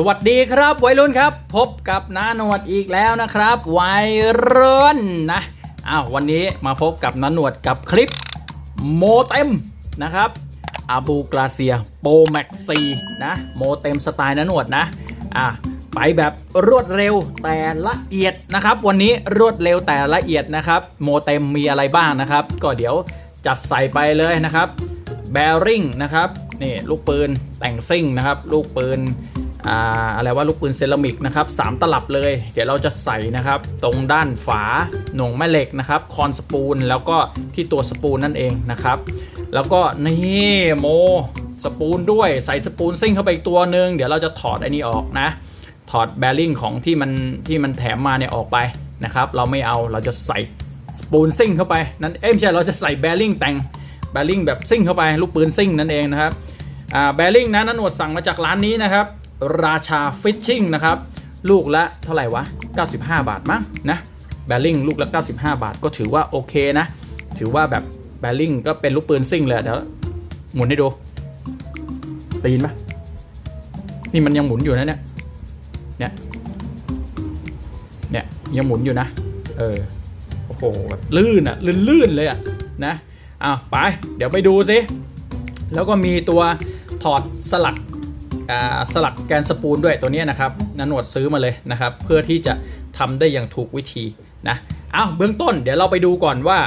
สวัสดีครับวัยรุ่นครับ พบกับน้าหนวดอีกแล้วนะครับ วัยรุ่นนะอ้าววันนี้มาพบกับน้าหนวดกับคลิปโมเต็มนะครับอาบูกราเซียโปรแม็กซีนะโมเต็มสไตล์น้าหนวดนะอะไปแบบรวดเร็วแต่ละเอียดนะครับ วันนี้รวดเร็วแต่ละเอียดนะครับ โมเต็มมีอะไรบ้างนะครับ ก็เดี๋ยวจัดใส่ไปเลยนะครับแบริ่งนะครับนี่ลูกปืนแต่งซิ่งนะครับ ลูกปืน อะไรว่าลูกปืนเซรามิกนะครับสามตลับเลย เดี๋ยวเราจะใส่นะครับ ตรงด้านฝาหน่วงแม่เหล็กนะครับ คอนสปูลแล้วก็ที่ตัวสปูลนั่นเองนะครับ แล้วก็นี่โมสปูลด้วยใส่สปูลซิ่งเข้าไปอีกตัวหนึ่งเดี๋ยวเราจะถอดอ้นี้ออกนะ ถอดแบริ่งของที่มันที่มันแถมมาเนี่ยออกไปนะครับ เราไม่เอาเราจะใส่สปูลซิ่งเข้าไปนั่นเอ้ยไม่ใช่เราจะใส่แบริ่งแต่งแบริ่งแบบซิ่งเข้าไปลูกปืนซิ่งนั่นเองนะครับแบริ่งนะนันหนวดสั่งมาจากร้านนี้นะครับ ราชาฟิชชิ่งนะครับ ลูกละเท่าไหร่วะ 95 บาทมั้งนะแบริ่งลูกละ 95 บาทก็ถือว่าโอเคนะ ถือว่าแบบแบริ่งก็เป็นลูกปืนซิ่งเลยเดี๋ยวหมุนให้ดูได้ยินปะนี่มันยังหมุนอยู่นะเนี่ยเนี่ยเนี่ยยังหมุนอยู่นะ เออโอ้โหแบบลื่นอะลื่นๆเลยอะนะอ้าวไป เดี๋ยวไปดูสิแล้วก็มีตัวถอดสลักอ่า สลักแกนสปูลด้วยตัวนี้นะครับนันหนวดซื้อมาเลยนะครับ เพื่อที่จะทำได้อย่างถูกวิธีนะอ้าวเบื้องต้นเดี๋ยวเราไปดูก่อนว่า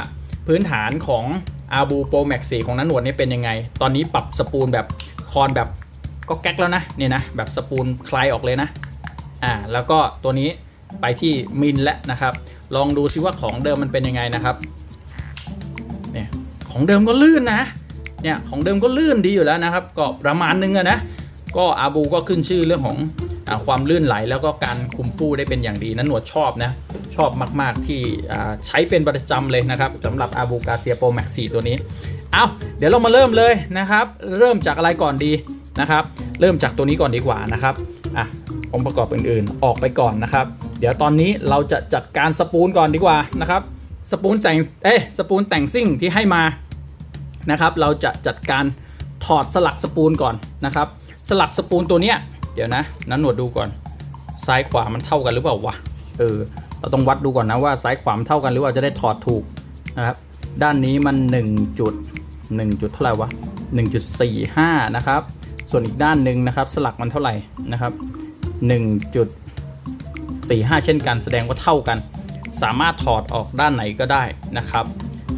พื้นฐานของอาบูโปรแม็กซี่ของนันหนวดนี่เป็นยังไง ตอนนี้ปรับสปูลแบบคอนแบบก็แก๊กแล้วนะเนี่ยนะแบบสปูลคลายออกเลยนะอ่าแล้วก็ตัวนี้ไปที่มินแล้วนะครับ ลองดูซิว่าของเดิมมันเป็นยังไงนะครับเนี่ยของเดิมก็ลื่นนะเนี่ยของเดิมก็ลื่นดีอยู่แล้วนะครับ ก็ประมาณนึงอะนะ ก็อาบูก็ขึ้นชื่อเรื่องของอความลื่นไหล แล้วก็การคุมฟูได้เป็นอย่างดีนั้นหนวดชอบนะชอบมากๆที่ใช้เป็นประจำเลยนะครับสำหรับอาบูกาเซียโปรแม็กซี่ตัวนี้เอาเดี๋ยวเรามาเริ่มเลยนะครับ เริ่มจากอะไรก่อนดีนะครับ เริ่มจากตัวนี้ก่อนดีกว่านะครับอะองค์ประกอบอื่นๆออกไปก่อนนะครับ เดี๋ยวตอนนี้เราจะจัดการสปูลก่อนดีกว่านะครับสปูลแต่งเอ้สปูลแต่งซิ่งที่ให้มานะครับ เราจะจัดการถอดสลักสปูลก่อนนะครับ ลักสปูลตัวเนี้ยเดี๋ยวนะนั้นหนวดดูก่อน ซ้ายขวามันเท่ากันหรือเปล่าวะเออเราต้องวัดดูก่อนนะว่าซ้ายขวามันเท่ากันหรือว่าจะได้ถอดถูกนะครับด้านนี้มัน1จุด1จุดเท่าไหร่วะ1.45 นะครับ ส่วนอีกด้านหนึ่งนะครับ สลักมันเท่าไหร่นะครับ1.45 เช่นกัน แสดงว่าเท่ากัน สามารถถอดออกด้านไหนก็ได้นะครับ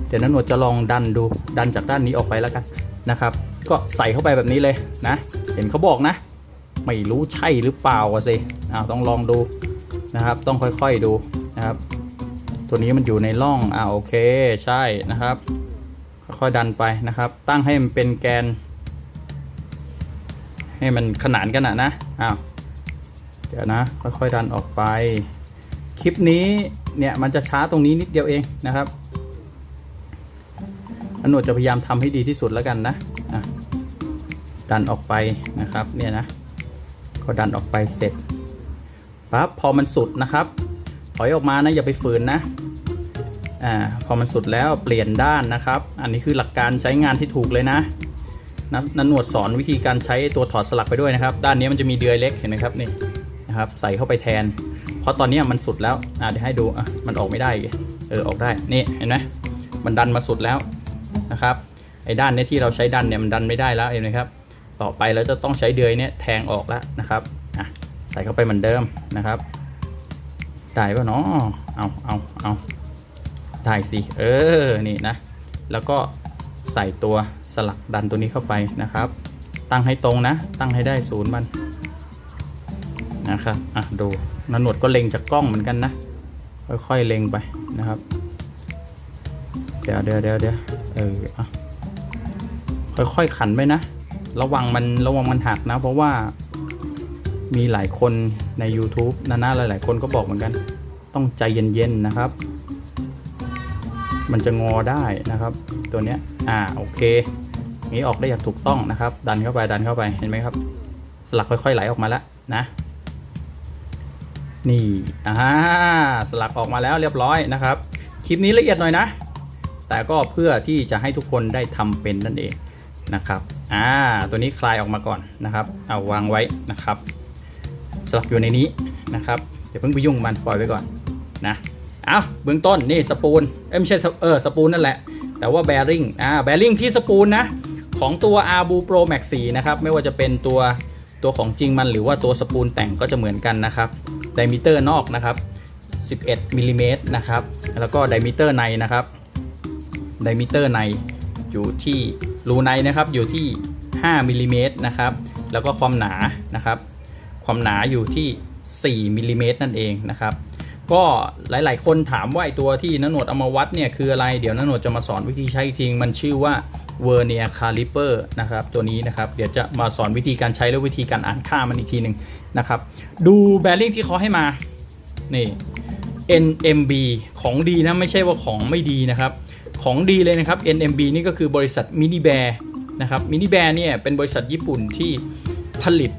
เดี๋ยวนั้นหนวดจะลองดันดูดันจากด้านนี้ออกไปแล้วกันนะครับ ก็ใส่เข้าไปแบบนี้เลยนะ เห็นเขาบอกนะ ไม่รู้ใช่หรือเปล่าสิอ้าวต้องลองดูนะครับ ต้องค่อยๆดูนะครับ ตัวนี้มันอยู่ในร่องอ่าโอเคใช่นะครับ ค่อยๆดันไปนะครับ ตั้งให้มันเป็นแกน ให้มันขนานกันนะนะอ้าวเดี๋ยวนะ ค่อยๆดันออกไป คลิปนี้เนี่ยมันจะช้าตรงนี้นิดเดียวเองนะครับอนุจะพยายามทำให้ดีที่สุดแล้วกันนะอะ ดันออกไปนะครับเนี่ยนะก็ดันออกไปเสร็จปั๊บพอมันสุดนะครับถอยออกมานะอย่าไปฝืนนะอ่าพอมันสุดแล้วเปลี่ยนด้านนะครับ อันนี้คือหลักการใช้งานที่ถูกเลยนะนะนันหนวดสอนวิธีการใช้ตัวถอดสลักไปด้วยนะครับ ด้านนี้มันจะมีเดือยเล็กเห็นไหมครับนี่นะครับ ใส่เข้าไปแทน เพราะตอนนี้มันสุดแล้วอ่าเดี๋ยวให้ดูอะมันออกไม่ได้เออออกได้นี่เห็นไหมมันดันมาสุดแล้วนะครับไอ้ด้านนี้ที่เราใช้ดันเนี่ยมันดันไม่ได้แล้วเห็นไหมครับ ต่อไปเราจะต้องใช้เดือยเนี่ยแทงออกแล้วนะครับอะใส่เข้าไปเหมือนเดิมนะครับ ได้ป่ะเนาะเอาเอาเอาได้สิ เออ นี่นะ แล้วก็ใส่ตัวสลักดันตัวนี้เข้าไปนะครับ ตั้งให้ตรงนะ ตั้งให้ได้ศูนย์มันนะครับ อะ ดูนหนวดก็เล็งจากกล้องเหมือนกันนะ ค่อยๆ เล็งไปนะครับ เดี๋ยวเดี๋ยวเดี๋ยวเดี๋ยวเออ อะ ค่อยๆ ขันไปนะ ระวังมันระวังมันหักนะ เพราะว่ามีหลายคนใน YouTube นานาหลาย ๆ คนก็บอกเหมือนกัน ต้องใจเย็นๆนะครับ มันจะงอได้นะครับ ตัวเนี้ยอ่าโอเคนี้ออกได้อย่างถูกต้องนะครับ ดันเข้าไปดันเข้าไปเห็นไหมครับ สลักค่อยๆไหลออกมาแล้วนะ นี่อ่าสลักออกมาแล้วเรียบร้อยนะครับ คลิปนี้ละเอียดหน่อยนะ แต่ก็เพื่อที่จะให้ทุกคนได้ทำเป็นนั่นเองนะครับ อ่าตัวนี้คลายออกมาก่อนนะครับเอาวางไว้นะครับสลักอยู่ในนี้นะครับเดี๋ยวเพิ่งไปยุ่งมันปล่อยไว้ก่อนนะเอาเบื้องต้นนี่สปูลเอ้ไม่ใช่เออสปูลนั่นแหละ แต่ว่าแบริ่งอ่าแบริ่งที่สปูลนะของตัว a r b u Pro Max 4นะครับไม่ว่าจะเป็นตัวตัวของจริงมันหรือว่าตัวสปูลแต่งก็จะเหมือนกันนะครับไดมิเตอร์นอกนะครับ11มิลลิเมตรนะครับแล้วก็ไดมิเตอร์ในนะครับไดมิเตอร์ในอยู่ที่ รูในนะครับอยู่ที่ 5มิลลิเมตรนะครับ แล้วก็ความหนานะครับ ความหนาอยู่ที่ 4มิลลิเมตรนั่นเองนะครับ ก็หลายๆ คนถามว่าไอตัวที่นโนดเอามาวัดเนี่ยคืออะไร เดี๋ยวนโนดจะมาสอนวิธีใช้อีกทีมันชื่อว่า Vernier Caliper นะครับ ตัวนี้นะครับ เดี๋ยวจะมาสอนวิธีการใช้และวิธีการอ่านค่ามันอีกทีหนึ่งนะครับ ดูแบริ่งที่เขาให้มา นี่ NMB ของดีนะ ไม่ใช่ว่าของไม่ดีนะครับ ของดีเลยนะครับ NMB นี่ก็คือบริษัทมินิแบร์นะครับมินิแบร์เนี่ยเป็นบริษัทญี่ปุ่นที่ผลิต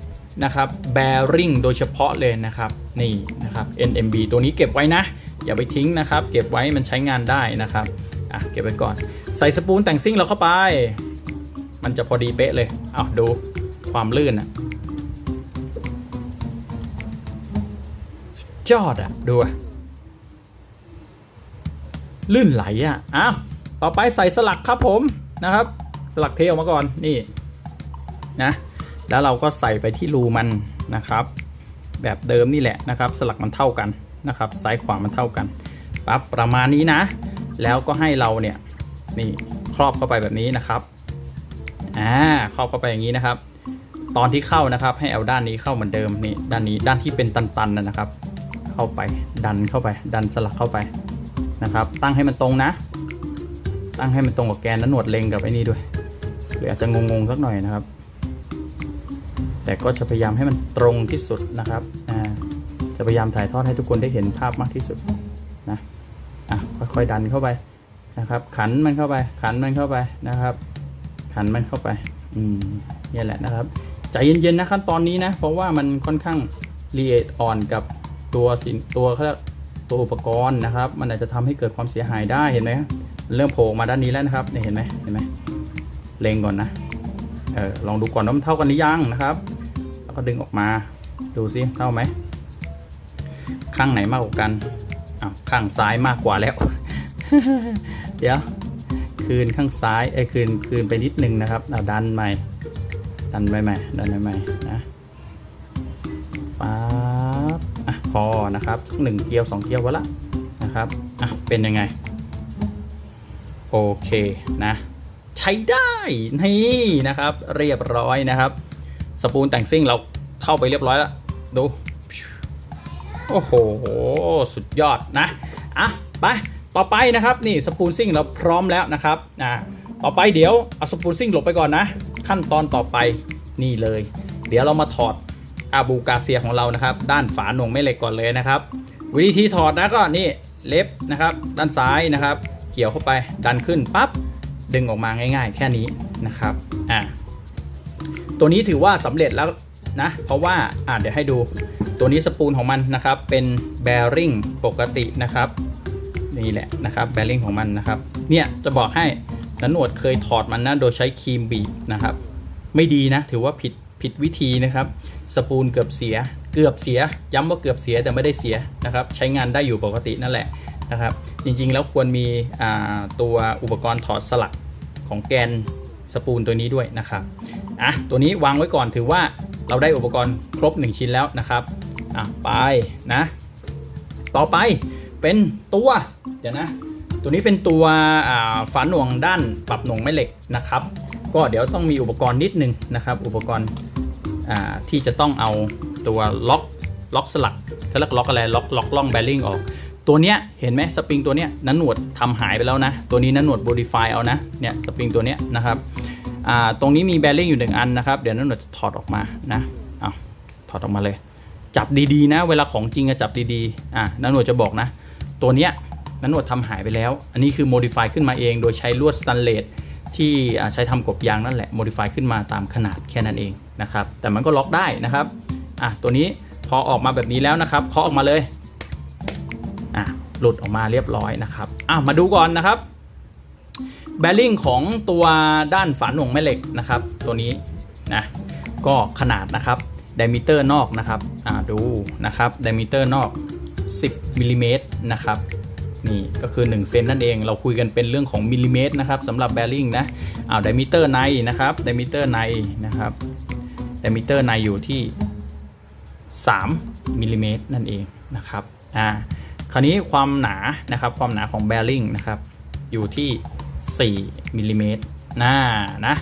นะครับแบริ่งโดยเฉพาะเลยนะครับนี่นะครับ NMB ตัวนี้เก็บไว้นะ อย่าไปทิ้งนะครับ เก็บไว้มันใช้งานได้นะครับอะเก็บไว้ก่อน ใส่สปูนแต่งซิ่งเราเข้าไป มันจะพอดีเป๊ะเลยเอาดูความลื่นอะยอดอะดูอะลื่นไหลอะอ้าว ต่อไปใส่สลักครับผมนะครับ สลักเทออกมาก่อนนี่นะแล้วเราก็ใส่ไปที่รูมันนะครับ แบบเดิมนี่แหละนะครับ สลักมันเท่ากันนะครับ ซ้ายขวามันเท่ากันปั๊บประมาณนี้นะ แล้วก็ให้เราเนี่ยนี่ครอบเข้าไปแบบนี้นะครับอ่าครอบเข้าไปอย่างนี้นะครับ ตอนที่เข้านะครับให้เอาด้านนี้เข้าเหมือนเดิมนี่ด้านนี้ด้านที่เป็นตันๆนะนะครับ เข้าไปดันเข้าไป ดันสลักเข้าไปนะครับ ตั้งให้มันตรงนะ ตั้งให้มันตรงกับแกนแล้วหนวดเล็งกับไอ้นี่ด้วยหรืออาจจะงงๆสักหน่อยนะครับ แต่ก็จะพยายามให้มันตรงที่สุดนะครับอ่าจะพยายามถ่ายทอดให้ทุกคนได้เห็นภาพมากที่สุดนะอะค่อยๆดันเข้าไปนะครับ ขันมันเข้าไป ขันมันเข้าไปนะครับ ขันมันเข้าไปอืมนี่แหละนะครับใจเย็นๆนะขั้นตอนนี้นะเพราะว่ามันค่อนข้างละเอียดอ่อนกับตัวสินตัวเขาเรียกตัวอุปกรณ์นะครับ มันอาจจะทำให้เกิดความเสียหายได้เห็นไหมครับ เริ่มโผล่มาด้านนี้แล้วนะครับเนี่ยเห็นไหมเห็นไหมเล็งก่อนนะเออลองดูก่อนว่ามันเท่ากันหรือยังนะครับ แล้วก็ดึงออกมาดูซิเท่าไหมข้างไหนมากกว่ากันอ้าวข้างซ้ายมากกว่าแล้ว เดี๋ยวคืนข้างซ้ายไอ้ยคืนคืนไปนิดนึงนะครับเอาดันใหม่ดันไปใหม่ดันไปใหม่นะป๊าบอะพอนะครับสักหนึ่งเกลียวสองเกลียววะละนะครับอะเป็นยังไง โอเคนะ ใช้ได้นี่นะครับ เรียบร้อยนะครับ สปูนแต่งซิ่งเราเข้าไปเรียบร้อยแล้ว ดู โอ้โห สุดยอดนะอะไปต่อไปนะครับนี่สปูนซิ่งเราพร้อมแล้วนะครับอ่าต่อไปเดี๋ยวเอาสปูนซิ่งหลบไปก่อนนะ ขั้นตอนต่อไปนี่เลย เดี๋ยวเรามาถอดอาบูกาเซียของเรานะครับ ด้านฝาหน่วงแม่เหล็กก่อนเลยนะครับ วิธีถอดนะก็นี่เล็บนะครับ ด้านซ้ายนะครับ เกี่ยวเข้าไปดันขึ้นปั๊บดึงออกมาง่าย ๆ แค่นี้นะครับอ่าตัวนี้ถือว่าสำเร็จแล้วนะเพราะว่าอ่าเดี๋ยวให้ดูตัวนี้สปูลของมันนะครับเป็นแบริ่งปกตินะครับนี่แหละนะครับแบริ่งของมันนะครับเนี่ยจะบอกให้นันหนวดเคยถอดมันนะโดยใช้ครีมบีบนะครับ ไม่ดีนะถือว่าผิดผิดวิธีนะครับสปูลเกือบเสีย เกือบเสีย ย้ำว่าเกือบเสียแต่ไม่ได้เสียนะครับ ใช้งานได้อยู่ปกตินั่นแหละ นะครับ จริงๆแล้วควรมีตัวอุปกรณ์ถอดสลักของแกนสปูลตัวนี้ด้วยนะครับอะตัวนี้วางไว้ก่อนถือว่าเราได้อุปกรณ์ครบ 1 ชิ้นแล้วนะครับอะไปนะ ต่อไปเป็นตัวเดี๋ยวนะตัวนี้เป็นตัวฝาหน่วงด้านปรับหน่วงแม่เหล็กนะครับ ก็เดี๋ยวต้องมีอุปกรณ์นิดนึงนะครับ อุปกรณ์ที่จะต้องเอาตัวล็อกล็อกสลักเขาเรียกล็อกอะไรล็อกล็อกล่องแบริ่งออก ตัวเนี้ยเห็นไหมสปริงตัวเนี้ยนันหนวดทำหายไปแล้วนะ ตัวนี้นันหนวด modify เอานะเนี่ยสปริงตัวเนี้ยนะครับอ่าตรงนี้มีแบริ่งอยู่หนึ่งอันนะครับเดี๋ยวนันหนวดจะถอดออกมานะเอาถอดออกมาเลย จับดีๆนะ เวลาของจริงอะจับดีๆอะนันหนวดจะบอกนะ ตัวเนี้ยนันหนวดทำหายไปแล้ว อันนี้คือ modify ขึ้นมาเอง โดยใช้ลวดสแตนเลสที่ใช้ทำกบยางนั่นแหละ modify ขึ้นมาตามขนาดแค่นั้นเองนะครับแต่มันก็ล็อกได้นะครับอะตัวนี้พอออกมาแบบนี้แล้วนะครับเคาะออกมาเลย อะหลุดออกมาเรียบร้อยนะครับอะมาดูก่อนนะครับแบริ่งของตัวด้านฝาหน่วงแม่เหล็กนะครับ ตัวนี้นะก็ขนาดนะครับไดมิเตอร์นอกนะครับอ่าดูนะครับไดมิเตอร์นอก 10มิลลิเมตรนะครับนี่ก็คือ1เซนนั่นเองเราคุยกันเป็นเรื่องของมิลลิเมตรนะครับสำหรับแบริ่งนะอ้าวไดมิเตอร์ในนะครับไดมิเตอร์ในนะครับไดมิเตอร์ในอยู่ที่3มิลลิเมตรนั่นเองนะครับอ่า ราวนี้ความหนานะครับความหนาของแบริ่งนะครับอยู่ที่ 4มิลลิเมตรน่านะ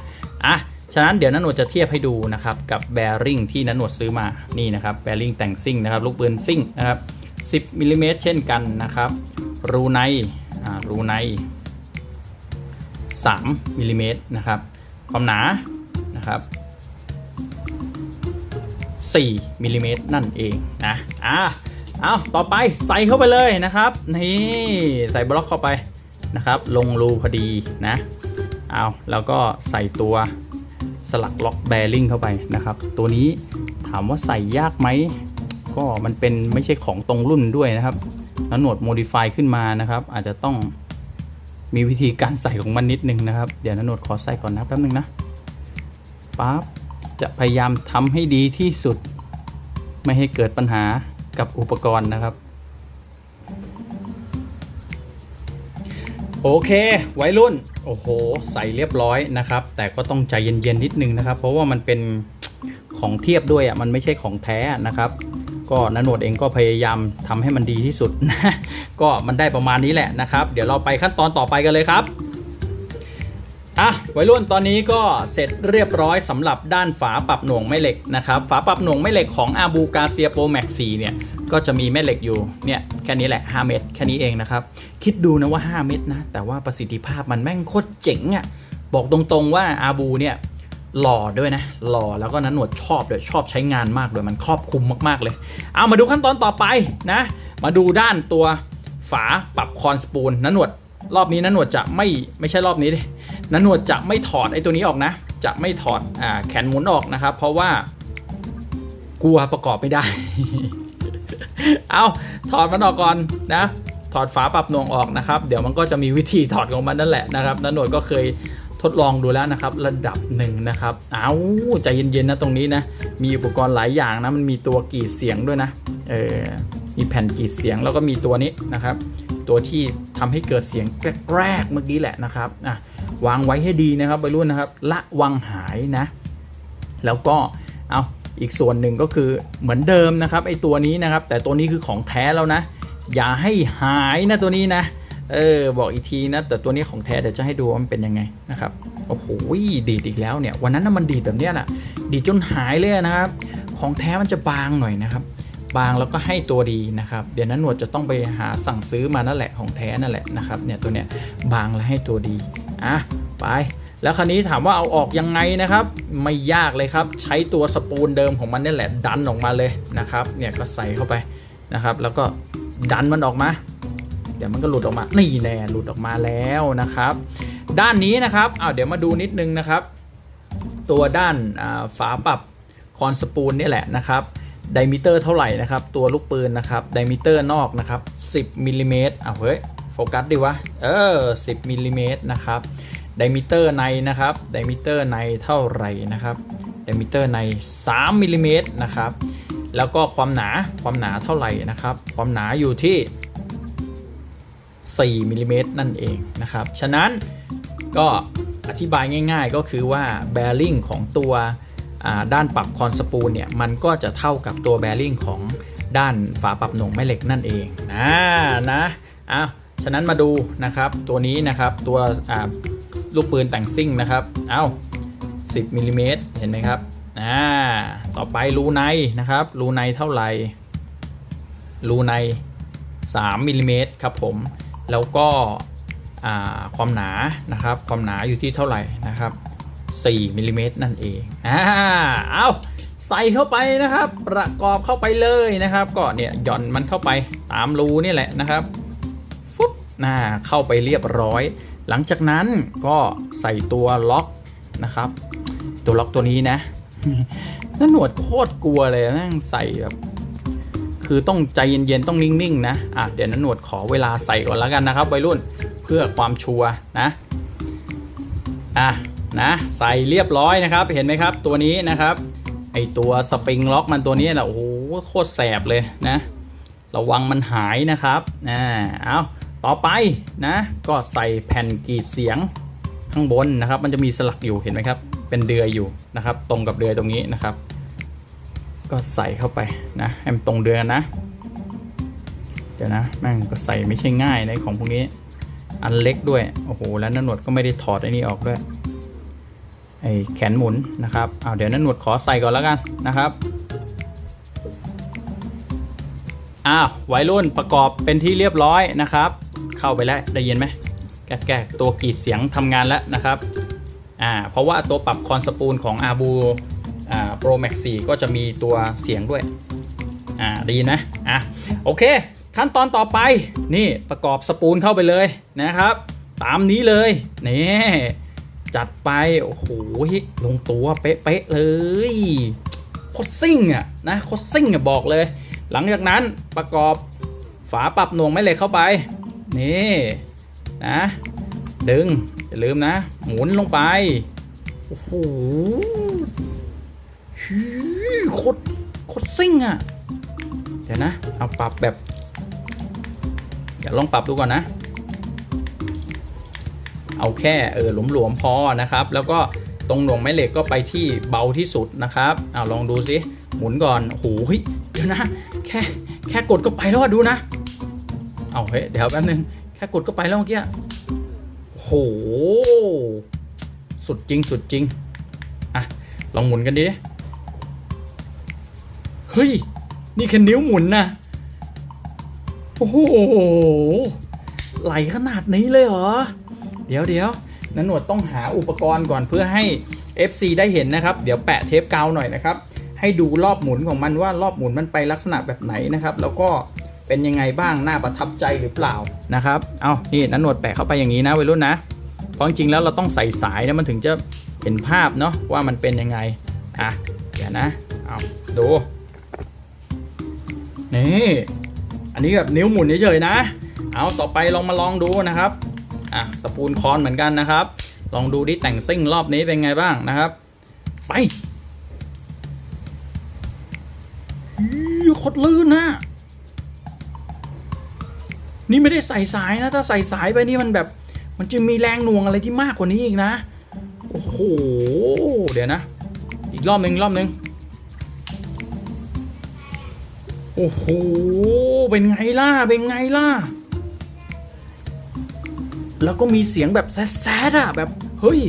อะฉะนั้นเดี๋ยวนันหนวดจะเทียบให้ดูนะครับกับแบริ่งที่นันหนวดซื้อมานี่นะครับแบริ่งแต่งซิ่งนะครับลูกปืนซิ่งนะครับ10มิลลิเมตรเช่นกันนะครับรูในอ่ารูใน3มิลลิเมตรนะครับความหนานะครับ4มิลลิเมตรนั่นเองนะอะ เอาต่อไปใส่เข้าไปเลยนะครับ นี่ใส่บล็อกเข้าไปนะครับ ลงรูพอดีนะเอาแล้วก็ใส่ตัวสลักล็อกแบริ่งเข้าไปนะครับ ตัวนี้ถามว่าใส่ยากไหม ก็มันเป็นไม่ใช่ของตรงรุ่นด้วยนะครับ แล้วหนวดโมดิฟายขึ้นมานะครับ อาจจะต้องมีวิธีการใส่ของมันนิดนึงนะครับ เดี๋ยวนหนวดขอใส่ก่อนนะแป๊บนึงนะปั๊บจะพยายามทำให้ดีที่สุด ไม่ให้เกิดปัญหา กับอุปกรณ์นะครับ โอเค ไวรุ่น โอ้โห ใส่เรียบร้อยนะครับ แต่ก็ต้องใจเย็นๆนิดนึงนะครับ เพราะว่ามันเป็นของเทียบด้วยอะมันไม่ใช่ของแท้นะครับ ก็นันโหนดเองก็พยายามทำให้มันดีที่สุดนะก็มันได้ประมาณนี้แหละนะครับ เดี๋ยวเราไปขั้นตอนต่อไปกันเลยครับ อะวัยรุ่นตอนนี้ก็เสร็จเรียบร้อยสำหรับด้านฝาปรับหน่วงแม่เหล็กนะครับ ฝาปรับหน่วงแม่เหล็กของอาบูกาเซียโปรแม็ก4เนี่ยก็จะมีแม่เหล็กอยู่เนี่ยแค่นี้แหละ 5 เม็ดแค่นี้เองนะครับ คิดดูนะว่า 5 เม็ดนะ แต่ว่าประสิทธิภาพมันแม่งโคตรเจ๋งอะ่ะบอกตรงๆว่าอาบูเนี่ยหล่อด้วยนะ หล่อแล้วก็นั้นหนวดชอบด้วยชอบใช้งานมากด้วยมันครอบคลุมมากๆเลย เอามาดูขั้นตอนต่อไปนะ มาดูด้านตัวฝาปรับคอนสปูลนันหนวด รอบนี้นันหนวดจะไม่ไม่ใช่รอบนี้ดินันหนวดจะไม่ถอดไอ้ตัวนี้ออกนะ จะไม่ถอดอแขนหมุนออกนะครับ เพราะว่ากลัวประกอบไม่ได้ เอาถอดมันออกก่อนนะถอดฝาปรับหน่วงออกนะครับ เดี๋ยวมันก็จะมีวิธีถอดของมันนั่นแหละนะครับนันหนวดก็เคยทดลองดูแล้วนะครับ ระดับหนึ่งนะครับเอาใจเย็นๆนะตรงนี้นะ มีอุปกรณ์หลายอย่างนะ มันมีตัวกีดเสียงด้วยนะ เออ มีแผ่นกรีดเสียงแล้วก็มีตัวนี้นะครับ ตัวที่ทำให้เกิดเสียงแรกๆเมื่อกี้แหละนะครับอะวางไว้ให้ดีนะครับวัยรุ่นนะครับ ละวังหายนะ แล้วก็เอาอีกส่วนหนึ่งก็คือเหมือนเดิมนะครับไอตัวนี้นะครับ แต่ตัวนี้คือของแท้แล้วนะ อย่าให้หายนะตัวนี้นะเออบอกอีกทีนะ แต่ตัวนี้ของแท้เดี๋ยวจะให้ดูว่ามันเป็นยังไงนะครับโอ้โหดีดอีกแล้วเนี่ย วันนั้นนะมันดีดแบบเนี้ยน่ะดีดจนหายเลยนะครับ ของแท้มันจะบางหน่อยนะครับ บางแล้วก็ให้ตัวดีนะครับเดี๋ยวนั้นหนวดจะต้องไปหาสั่งซื้อมานั่นแหละของแท้นั่นแหละนะครับเนี่ยตัวเนี้ยบางและให้ตัวดีอะไปแล้วคราวนี้ถามว่าเอาออกยังไงนะครับ ไม่ยากเลยครับ ใช้ตัวสปูลเดิมของมันนี่แหละดันออกมาเลยนะครับเนี่ยก็ใส่เข้าไปนะครับ แล้วก็ดันมันออกมา เดี๋ยวมันก็หลุดออกมานี่แน่หลุดออกมาแล้วนะครับ ด้านนี้นะครับเอาเดี๋ยวมาดูนิดนึงนะครับ ตัวด้านฝาปรับคอนสปูลนี่แหละนะครับ ไดมิเตอร์เท่าไหร่นะครับ ตัวลูกปืนนะครับไดมิเตอร์นอกนะครับ10มิลลิเมตรอ้าวเฮ้ยโฟกัสดิวะเออ10มิลลิเมตรนะครับไดมิเตอร์ในนะครับไดมิเตอร์ในเท่าไหร่นะครับไดมิเตอร์ใน3มิลลิเมตรนะครับแล้วก็ความหนาความหนาเท่าไหร่นะครับ ความหนาอยู่ที่4มิลลิเมตรนั่นเองนะครับ ฉะนั้นก็อธิบายง่ายๆก็คือว่าแบริ่งของตัว ด้านปรับคอนสปูลเนี่ยมันก็จะเท่ากับตัวแบริ่งของด้านฝาปรับหน่งแม่เหล็กนั่นเองนะนะอ้าวฉะนั้นมาดูนะครับตัวนี้นะครับตัวลูกปืนแต่งซิ่งนะครับเอา้า10มิลลิเมตรเห็นไหมครับอ่าต่อไปรูในนะครับรูในเท่าไหร่รูใน3มิลลิเมตรครับผมแล้วก็ความหนานะครับความหนาอยู่ที่เท่าไหร่นะครับ 4มิลลิเมตรนั่นเองอ่าเอาใส่เข้าไปนะครับ ประกอบเข้าไปเลยนะครับ ก็เนี่ยหย่อนมันเข้าไปตามรูนี่แหละนะครับฟุ๊บน่าเข้าไปเรียบร้อย หลังจากนั้นก็ใส่ตัวล็อกนะครับ ตัวล็อกตัวนี้นะน่าหนวดโคตรกลัวเลยนั่งใส่แบบคือต้องใจเย็นๆต้องนิ่งๆนะอะเดี๋ยวนันหนวดขอเวลาใส่ก่อนแล้วกันนะครับวัยรุ่นเพื่อความชัวร์นะอะ นะใส่เรียบร้อยนะครับเห็นไหมครับตัวนี้นะครับไอตัวสปริงล็อกมันตัวนี้แหละโอ้โหโคตรแสบเลยนะระวังมันหายนะครับอ่าเอาต่อไปนะก็ใส่แผ่นกรีดเสียงข้างบนนะครับ มันจะมีสลักอยู่เห็นไหมครับ เป็นเดือยอยู่นะครับ ตรงกับเดือยตรงนี้นะครับ ก็ใส่เข้าไปนะให้มันตรงเดือยนะเดี๋ยวนะแม่งก็ใส่ไม่ใช่ง่ายในะของพวกนี้อันเล็กด้วยโอ้โหแล้วนันหนวดก็ไม่ได้ถอดไอ้นี่ออกด้วย ไอ้แขนหมุนนะครับเอาเดี๋ยวนันหนวดขอใส่ก่อนแล้วกันนะครับอ้าววัยรุ่นประกอบเป็นที่เรียบร้อยนะครับ เข้าไปแล้วได้ยินไหมแกะแกะตัวกรีดเสียงทำงานแล้วนะครับอ่าเพราะว่าตัวปรับคอนสปูลของ a าบูอ่า Pro Max 4 ก็จะมีตัวเสียงด้วยอ่าด้ยินนะอะโอเค ขั้นตอนต่อไปนี่ประกอบสปูลเข้าไปเลยนะครับ ตามนี้เลยนี่ จัดไป โอ้โหลงตัวเป๊ะๆเลยโคตรซิ่งอะนะโคตรซิ่งอะบอกเลย หลังจากนั้นประกอบฝาปรับหน่วงแม่เหล็กเข้าไป นี่นะดึง อย่าลืมนะ หมุนลงไป โอ้โหโคตรโคตรซิ่งอะ เดี๋ยวนะ เอาปรับแบบ เดี๋ยวลองปรับดูก่อนนะ เอาแค่เออหลวมๆพอนะครับ แล้วก็ตรงหน่วงแม่เหล็กก็ไปที่เบาที่สุดนะครับเอาลองดูสิหมุนก่อนโอ้โหเฮ้ยเดี๋ยวนะ แค่แค่กดก็ไปแล้วดูนะเอาเฮ้ยเดี๋ยวแป๊บนึงแค่กดก็ไปแล้วเมื่อกี้โอ้โหสุดจริงสุดจริงอะลองหมุนกันดิเฮ้ย นี่แค่นิ้วหมุนนะโอ้โหไหลขนาดนี้เลยเหรอ เดี๋ยวเดี๋ยวนันหนวดต้องหาอุปกรณ์ก่อนเพื่อให้ FC ได้เห็นนะครับ เดี๋ยวแปะเทปกาวหน่อยนะครับ ให้ดูรอบหมุนของมันว่ารอบหมุนมันไปลักษณะแบบไหนนะครับ แล้วก็เป็นยังไงบ้างน่าประทับใจหรือเปล่านะครับ เอานี่นันหนวดแปะเข้าไปอย่างนี้นะวัยรุ่นนะเพราะจริงแล้วเราต้องใส่สายนะมันถึงจะเห็นภาพเนาะว่ามันเป็นยังไงอะเดี๋ยวนะเอาดูนี่อันนี้แบบนิ้วหมุนเฉยๆนะ เอาต่อไปลองมาลองดูนะครับ อะสปูลคอนเหมือนกันนะครับ ลองดูดิแต่งซิ่งรอบนี้เป็นไงบ้างนะครับ ไปอี้โคตรลื่นนะนี่ไม่ได้ใส่สายนะ ถ้าใส่สายไปนี่มันแบบ มันจะมีแรงหน่วงอะไรที่มากกว่านี้อีกนะ โอ้โห เดี๋ยวนะ อีกรอบหนึ่งรอบหนึ่งโอ้โห เป็นไงล่ะ เป็นไงล่ะ แล้วก็มีเสียงแบบแซดๆอะแบบเฮ้ย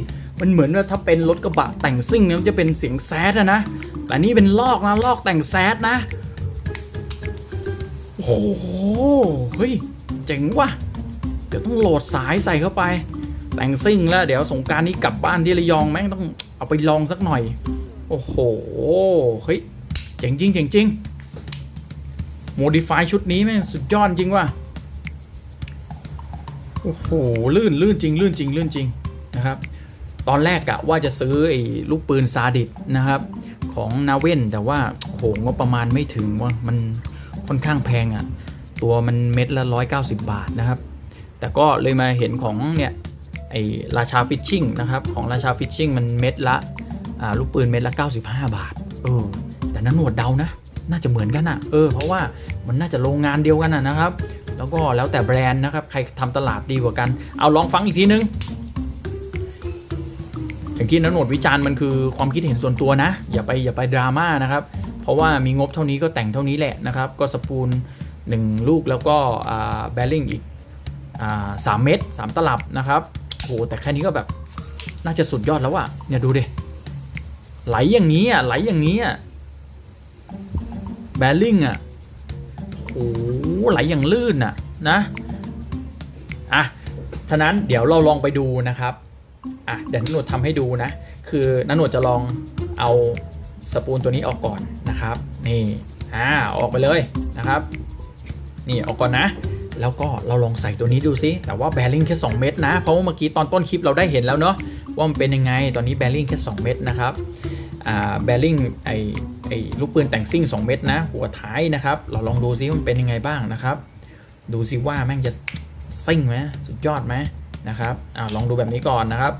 มันเหมือนว่าถ้าเป็นรถกระบะแต่งซิ่งเนี่ยมันจะเป็นเสียงแซดอะนะแต่นี่เป็นลอกนะลอกแต่งแซดนะโอ้โหเฮ้ยเจ๋งว่ะเดี๋ยวต้องโหลดสายใส่เข้าไป แต่งซิ่งแล้ว เดี๋ยวสงการนี้กลับบ้านที่ระยองแม่งต้องเอาไปลองสักหน่อย โอ้โหเฮ้ยเจ๋งจริงเจ๋งจริงโมดิฟายชุดนี้แม่งสุดยอดจริงว่ะ โอ้โหลื่นลื่นจริงลื่นจริงลื่นจริงนะครับ ตอนแรกกะว่าจะซื้อไอ้ลูกปืนซาดิสนะครับ ของนาเว่นแต่ว่าโอ้โหงบประมาณไม่ถึงว่ามันค่อนข้างแพงอะ่ะ ตัวมันเม็ดละ 190 บาทนะครับ แต่ก็เลยมาเห็นของเนี่ยไอ้ราชาฟิชชิ่งนะครับ ของราชาฟิชชิ่งมันเม็ดละลูกปืนเม็ดละ 95 บาทเออแต่นั้นหนวดเดานะ น่าจะเหมือนกันอะ่ะเออเพราะว่ามันน่าจะโรงงานเดียวกันอะนะครับ แล้วก็แล้วแต่แบรนด์นะครับ ใครทำตลาดดีกว่ากัน เอาลองฟังอีกทีนึงอย่างที่นันโหนดวิจารณ์มันคือความคิดเห็นส่วนตัวนะ อย่าไปอย่าไปดราม่านะครับ เพราะว่ามีงบเท่านี้ก็แต่งเท่านี้แหละนะครับ ก็สปูล1ลูกแล้วก็แบริ่งอีกสามเม็ดสามตลับนะครับโหแต่แค่นี้ก็แบบน่าจะสุดยอดแล้วอะเนี่ยดูดิไหลอย่างนี้อะไหลอย่างนี้อะแบริ่งอะ โอ้โหไหลอย่างลื่นอะนะอะฉะนั้นเดี๋ยวเราลองไปดูนะครับอะเดี๋ยวนันหนวดทำให้ดูนะ คือนันหนวดจะลองเอาสปูลตัวนี้ออกก่อนนะครับนี่อ่าออกไปเลยนะครับ นี่ออกก่อนนะ แล้วก็เราลองใส่ตัวนี้ดูซิแต่ว่าแบริ่งแค่ 2 เม็ดนะ เพราะว่าเมื่อกี้ตอนต้นคลิปเราได้เห็นแล้วเนาะว่ามันเป็นยังไงตอนนี้แบริ่งแค่ 2 เม็ดนะครับ แบริ่งไอไอลูกปืนแต่งซิ่ง 2 เม็ดนะ หัวท้ายนะครับ เราลองดูซิมันเป็นยังไงบ้างนะครับ ดูซิว่าแม่งจะซิ่งไหมสุดยอดไหมนะครับอ่าลองดูแบบนี้ก่อนนะครับ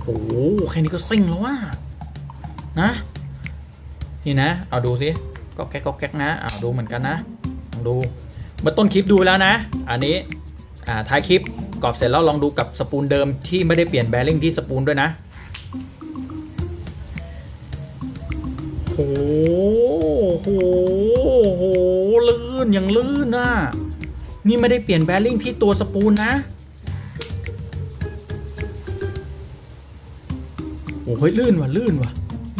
โอ้แค่นี้ก็ซิ่งแล้วว่านะนี่นะ เอาดูสิก็แก๊กก็แก๊กนะเอาดูเหมือนกันนะลองดูเมื่อต้นคลิปดูแล้วนะ อันนี้อ่าท้ายคลิปกรอบเสร็จแล้วลองดูกับสปูลเดิมที่ไม่ได้เปลี่ยนแบริ่งที่สปูลด้วยนะ โอ้โหโหลื่นอย่างลื่นน่ะ นี่ไม่ได้เปลี่ยนแบริ่งที่ตัวสปูลนะ โอ้ยลื่นว่ะลื่นว่ะ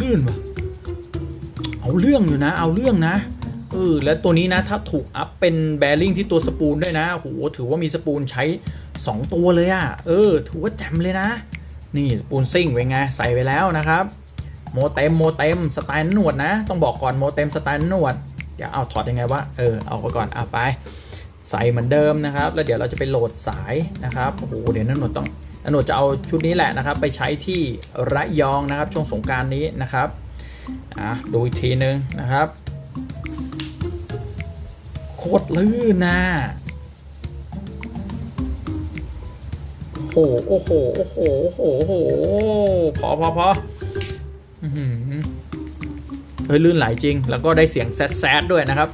ลื่นว่ะ เอาเรื่องอยู่นะ เอาเรื่องนะเออแล้วตัวนี้นะถ้าถูกอัพเป็นแบริ่งที่ตัวสปูลด้วยนะโหถือว่ามีสปูลใช้ 2 ตัวเลยอะ่ะ เออ ถือว่าแจ่มเลยนะ นี่สปูลซิ่งเป็นไงใส่ไปแล้วนะครับ โมเต็มโมเต็มสไตล์หนวดนะ ต้องบอกก่อนโมเต็มสไตล์หนวดเดี๋ยวเอาถอดยังไงวะเออเอาไปก่อนเอาไป ใส่เหมือนเดิมนะครับ แล้วเดี๋ยวเราจะไปโหลดสายนะครับโอ้โหเดี๋ยวนันหนวดต้องนันหนวดจะเอาชุดนี้แหละนะครับ ไปใช้ที่ระยองนะครับ ช่วงสงการนี้นะครับอะดูอีกทีนึงนะครับโคตรลื่นนะโอ้โหโอ้โหโอ้โหโอ้โหโอ้โหพอพอพอ เฮ้ยลื่นไหลจริง แล้วก็ได้เสียงแซดแซดด้วยนะครับ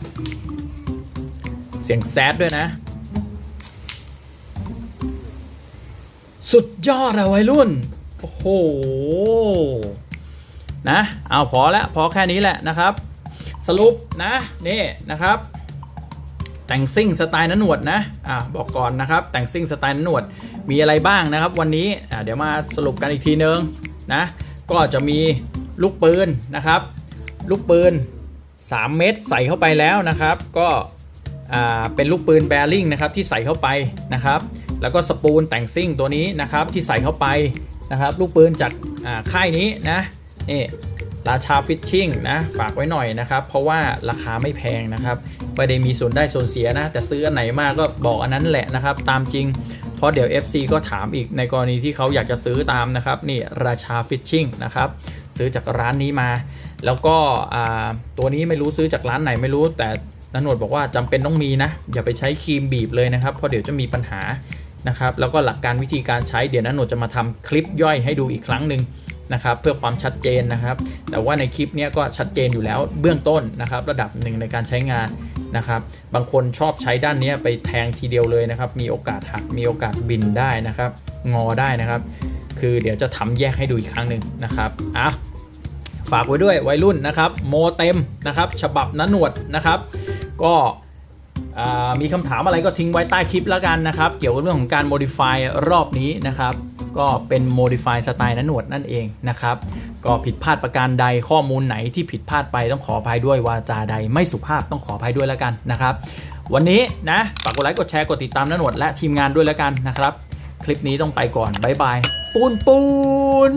เสียงแซดด้วยนะ สุดยอดอะวัยรุ่น โอ้โห นะ เอาพอแล้วพอแค่นี้แหละนะครับ สรุปนะ นี่นะครับแต่งซิ่งสไตล์นันหนวดนะ อ่า บอกก่อนนะครับ แต่งซิ่งสไตล์นันหนวด มีอะไรบ้างนะครับ วันนี้ อ่า เดี๋ยวมาสรุปกันอีกทีนึงนะ ก็จะมีลูกปืนนะครับ ลูกปืน 3 เม็ดใส่เข้าไปแล้วนะครับ ก็เป็นลูกปืนแบริ่งนะครับที่ใส่เข้าไปนะครับ แล้วก็สปูลแต่งซิ่งตัวนี้นะครับที่ใส่เข้าไปนะครับ ลูกปืนจากค่ายนี้นะนี่ราชาฟิชชิ่งนะฝากไว้หน่อยนะครับ เพราะว่าราคาไม่แพงนะครับไม่ได้มีส่วนได้ส่วนเสียนะ แต่ซื้ออันไหนมากก็บอกอันนั้นแหละนะครับ ตามจริง เพราะเดี๋ยว FC ก็ถามอีกในกรณีที่เขาอยากจะซื้อตามนะครับนี่ราชาฟิชชิ่งนะครับซื้อจากร้านนี้มา แล้วก็ตัวนี้ไม่รู้ซื้อจากร้านไหนไม่รู้ แต่นันหนวดบอกว่าจำเป็นต้องมีนะ อย่าไปใช้ครีมบีบเลยนะครับ เพราะเดี๋ยวจะมีปัญหานะครับแล้วก็หลักการวิธีการใช้เดี๋ยวนันหนดจะมาทำคลิปย่อยให้ดูอีกครั้งหนึ่ง นะครับเพื่อความชัดเจนนะครับ แต่ว่าในคลิปนี้ก็ชัดเจนอยู่แล้วเบื้องต้นนะครับ ระดับหนึ่งในการใช้งานนะครับ บางคนชอบใช้ด้านนี้ไปแทงทีเดียวเลยนะครับ มีโอกาสหักมีโอกาสบินได้นะครับ งอได้นะครับ คือเดี๋ยวจะทำแยกให้ดูอีกครั้งหนึ่งนะครับอะฝากไว้ด้วยวัยรุ่นนะครับ โมเต็มนะครับ ฉบับนหนวดนะครับ ก็ มีคำถามอะไรก็ทิ้งไว้ใต้คลิปแล้วกันนะครับ เกี่ยวกับเรื่องของการ modify รอบนี้นะครับ ก็เป็น modify สไตล์นหนวดนั่นเองนะครับ ก็ผิดพลาดประการใดข้อมูลไหนที่ผิดพลาดไปต้องขออภัยด้วยวาจาใดไม่สุภาพต้องขออภัยด้วยแล้วกันนะครับ วันนี้นะฝากกดไลค์กดแชร์กดติดตามนหนวดและทีมงานด้วยแล้วกันนะครับ คลิปนี้ต้องไปก่อนบ๊ายบายปูนปูน